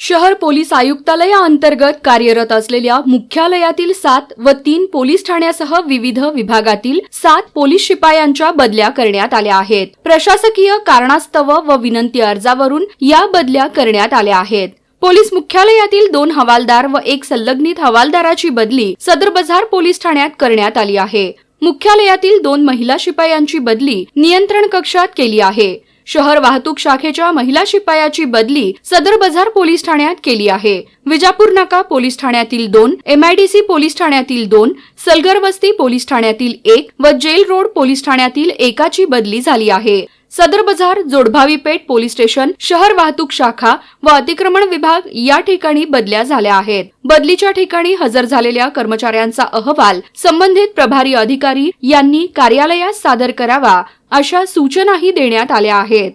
शहर पोलीस आयुक्तालयाअंतर्गत कार्यरत असलेल्या मुख्यालयातील सात व तीन पोलीस ठाण्यासह विविध विभागातील सात पोलीस शिपायांच्या बदल्या करण्यात आल्या आहेत. प्रशासकीय कारणास्तव व विनंती अर्जावरून या बदल्या करण्यात आल्या आहेत. पोलीस मुख्यालयातील दोन हवालदार व एक संलग्नित हवालदाराची बदली सदर बझार पोलीस ठाण्यात करण्यात आली आहे. मुख्यालयातील दोन महिला शिपायांची बदली नियंत्रण कक्षात केली आहे. शहर वाहतूक शाखेच्या महिला शिपायाची बदली सदर बाजार पोलीस ठाण्यात केली आहे. विजापूर नाका पोलीस ठाण्यातील दोन एमआयडीसी पोलीस ठाण्यातील दोन सलगर वस्ती पोलीस ठाण्यातील एक व जेल रोड पोलीस ठाण्यातील एकाची बदली झाली आहे. सदर बाजार जोडभावी पेठ पोलीस स्टेशन शहर वाहतूक शाखा व अतिक्रमण विभाग या ठिकाणी बदल्या झाल्या आहेत. बदलीच्या ठिकाणी हजर झालेल्या कर्मचाऱ्यांचा अहवाल संबंधित प्रभारी अधिकारी यांनी कार्यालयात सादर करावा अशा सूचनाही देण्यात आल्या आहेत.